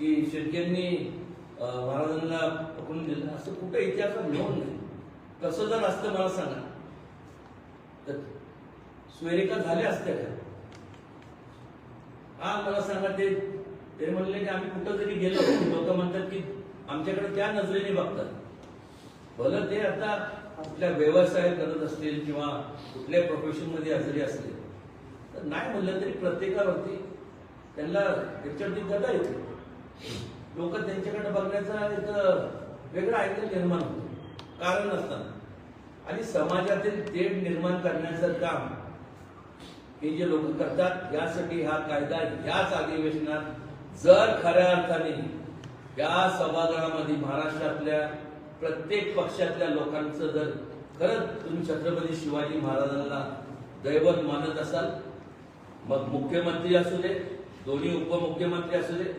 की शिर्केंनी महाराजांना पकडून दिलं. असं कुठं इतिहासात मिळून नाही कसं जर असतं मला सांगा. तर स्वेरिका झाल्या असत्या का? हा मला सांगा ते. ते म्हणले की आम्ही कुठं जरी गेलो लोक म्हणतात की आमच्याकडे त्या नजरेने बघतात. भलं ते आता कुठल्या व्यवसाय करत असतील किंवा कुठल्या प्रोफेशनमध्ये असतील. तर नाही म्हणलं तरी प्रत्येकावरती त्यांना त्याच्यावरती गदा येते. लोक त्यांच्याकडे बघण्याचा एक वेगळं आयकल निर्माण होतो. कारण नसतात आणि समाजातील तेढ निर्माण करण्याचं काम हे जे लोक करतात यासाठी हा कायदा याच अधिवेशनात जर खऱ्या अर्थाने या सभागृहामध्ये महाराष्ट्रातल्या प्रत्येक पक्षातल्या लोकांचं जर खरंच तुम्ही छत्रपती शिवाजी महाराजांना दैवत मानत असाल मग मुख्यमंत्री असू दे दोन्ही उपमुख्यमंत्री असू दे